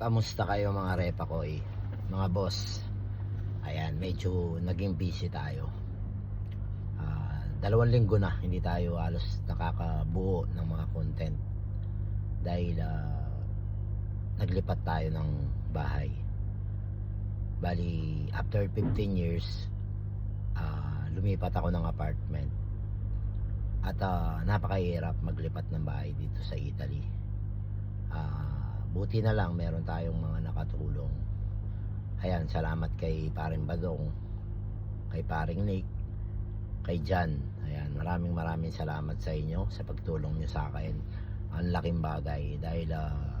Kamusta kayo mga repa ko eh? Mga boss. Ayan, medyo naging busy tayo. Ah, dalawang linggo na hindi tayo halos nakakabuo ng mga content. Dahil ah, naglipat tayo ng bahay. Bali, after 15 years, ah, lumipat ako ng apartment. At ah, napakahirap maglipat ng bahay dito sa Italy. Ah, buti na lang meron tayong mga nakatulong. Ayan, salamat kay paring Badong, kay paring Nick, kay Jan. Ayan, maraming maraming salamat sa inyo sa pagtulong nyo sa akin. Ang laking bagay dahil ah,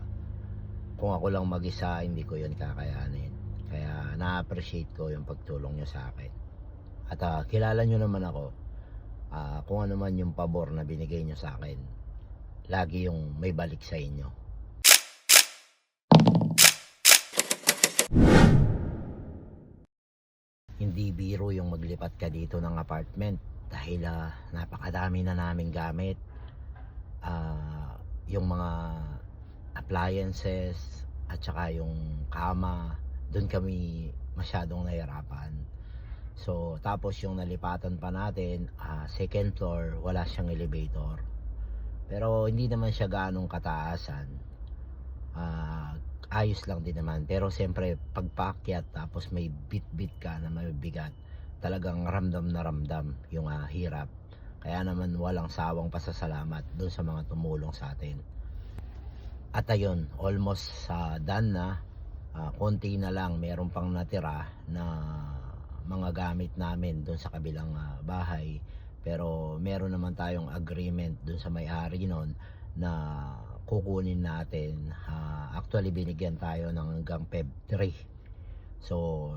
kung ako lang mag-isa, hindi ko yun kakayanin. Kaya na-appreciate ko yung pagtulong nyo sa akin. At ah, kilala nyo naman ako, ah, kung ano man yung pabor na binigay nyo sa akin, lagi yung may balik sa inyo. Hindi biro yung maglipat ka dito ng apartment dahil ah, napakadami na naming gamit. Ah, yung mga appliances at saka yung kama, doon kami masyadong nahirapan. So, tapos yung nalipatan pa natin, ah, second floor, wala siyang elevator. Pero hindi naman siya ganong kataasan. Ah, ayos lang din naman. Pero siyempre, pagpakyat tapos may bit-bit ka na may bigat, talagang ramdam na ramdam yung ah, hirap. Kaya naman walang sawang pasasalamat doon sa mga tumulong sa atin. At ayun, almost sa done na, ah, konti na lang, meron pang natira na mga gamit namin doon sa kabilang ah, bahay. Pero meron naman tayong agreement doon sa may-ari noon na kukunin natin. Ah, actually, binigyan tayo ng hanggang Feb 3. So,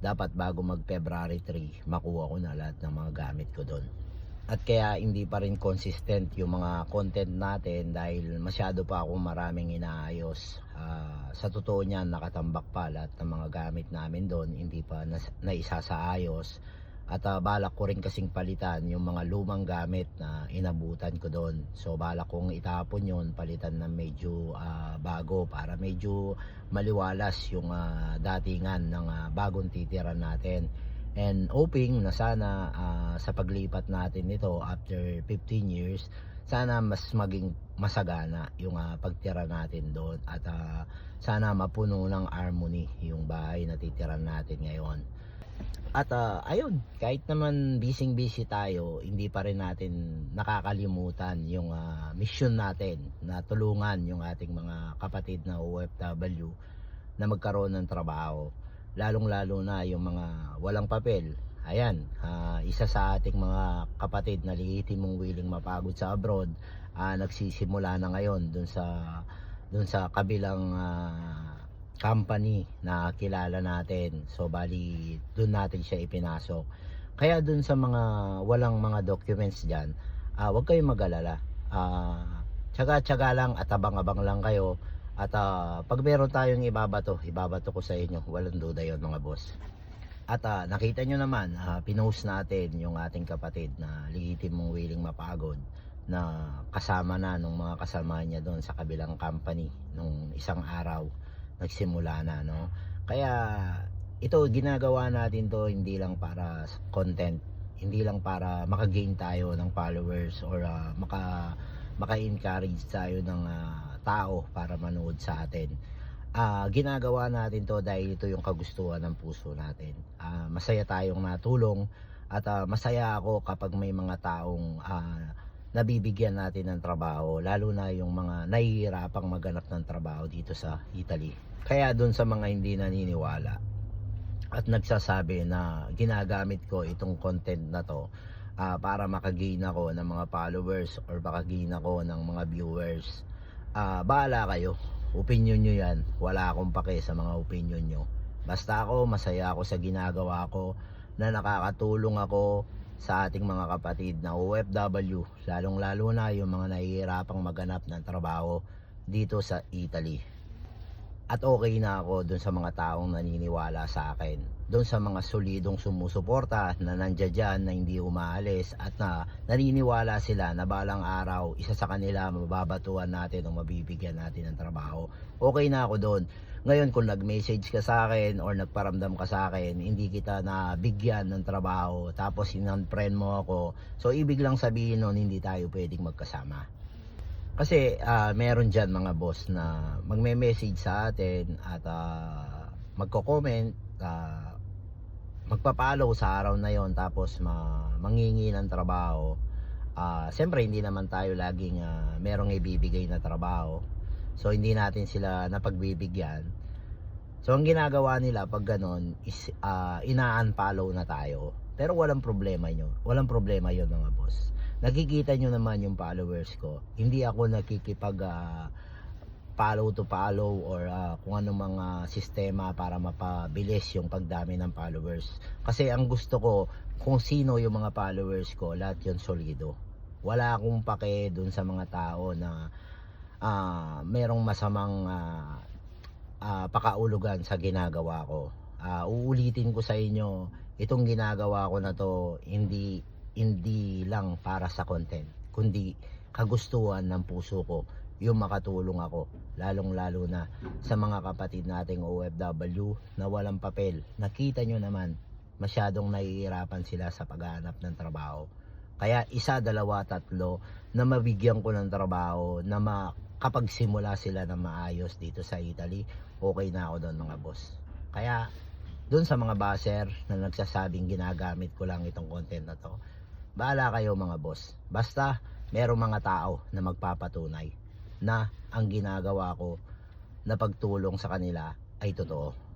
dapat bago mag February 3, makuha ko na lahat ng mga gamit ko doon. At kaya hindi pa rin consistent yung mga content natin dahil masyado pa akong maraming inaayos. Ah, sa totoo niyan, nakatambak pa lahat ng mga gamit namin doon, hindi pa nas- naisasaayos. At ah, balak ko rin kasing palitan yung mga lumang gamit na inabutan ko doon. So balak kong itapon yon palitan ng medyo ah, bago para medyo maliwalas yung ah, datingan ng ah, bagong titiran natin. And hoping na sana ah, sa paglipat natin nito after 15 years, sana mas maging masagana yung ah, pagtira natin doon at ah, sana mapuno ng harmony yung bahay na titiran natin ngayon. At ah, ayun, kahit naman busy busy tayo, hindi pa rin natin nakakalimutan yung ah, mission natin na tulungan yung ating mga kapatid na OFW na magkaroon ng trabaho. Lalong-lalo na yung mga walang papel. Ayan, ah, isa sa ating mga kapatid na liitin mong willing mapagod sa abroad, ah, nagsisimula na ngayon dun sa dun sa kabilang ah, company na kilala natin. So bali doon natin siya ipinasok. Kaya doon sa mga walang mga documents diyan, ah wag kayong mag-alala. Ah tsaga-tsaga lang at abang-abang lang kayo. At ah, pag meron tayong ibabato, ibabato ko sa inyo. Walang duda 'yon mga boss. At ah, nakita nyo naman, ah, pinost natin yung ating kapatid na liitin mong willing mapagod na kasama na nung mga kasama niya doon sa kabilang company nung isang araw nagsimula na no? Kaya ito ginagawa natin to hindi lang para content. Hindi lang para maka-gain tayo ng followers or ah, maka maka-encourage tayo ng ah, tao para manood sa atin. Ah, ginagawa natin to dahil ito yung kagustuhan ng puso natin. Ah, masaya tayong natulong at ah, masaya ako kapag may mga taong ah, nabibigyan natin ng trabaho lalo na yung mga nahihirapang maganap ng trabaho dito sa Italy. Kaya doon sa mga hindi naniniwala at nagsasabi na ginagamit ko itong content na to ah, para makagain ako ng mga followers or makagain ako ng mga viewers ah, bahala kayo. Opinion nyo yan. Wala akong pake sa mga opinion nyo. Basta ako masaya ako sa ginagawa ko na nakakatulong ako sa ating mga kapatid na OFW lalong lalo na yung mga nahihirapang maganap ng trabaho dito sa Italy. At okay na ako dun sa mga taong naniniwala sa akin dun sa mga solidong sumusuporta na nandiyan dyan na hindi umaalis at na naniniwala sila na balang araw isa sa kanila mababatuan natin o mabibigyan natin ng trabaho. Okay na ako doon Ngayon kung nag-message ka sa akin or nagparamdam ka sa akin, hindi kita na bigyan ng trabaho tapos in-unfriend mo ako. So ibig lang sabihin nun hindi tayo pwedeng magkasama. Kasi ah, meron dyan mga boss na magme-message sa atin at ah, magko-comment, ah, magpa-follow sa araw na yon tapos ma mangingi ng trabaho. Ah, Siyempre hindi naman tayo laging ah, merong ibibigay na trabaho. So hindi natin sila napagbibigyan. So ang ginagawa nila pag ganon is ah, ina-unfollow na tayo. Pero walang problema nyo. Walang problema yon mga boss. Nakikita nyo naman yung followers ko. Hindi ako nakikipag ah, follow to follow or ah, kung anong mga sistema para mapabilis yung pagdami ng followers. Kasi ang gusto ko, kung sino yung mga followers ko, lahat yun solido. Wala akong pake dun sa mga tao na ah, merong masamang ah, ah, pakaulugan sa ginagawa ko. Ah, uulitin ko sa inyo, itong ginagawa ko na to, hindi hindi lang para sa content, kundi kagustuhan ng puso ko yung makatulong ako, lalong-lalo na sa mga kapatid nating OFW na walang papel. Nakita nyo naman, masyadong nahihirapan sila sa paghahanap ng trabaho. Kaya isa, dalawa, tatlo na mabigyan ko ng trabaho na makapagsimula sila na maayos dito sa Italy, okay na ako doon mga boss. Kaya doon sa mga baser na nagsasabing ginagamit ko lang itong content na to, bahala kayo mga boss. Basta merong mga tao na magpapatunay na ang ginagawa ko na pagtulong sa kanila ay totoo.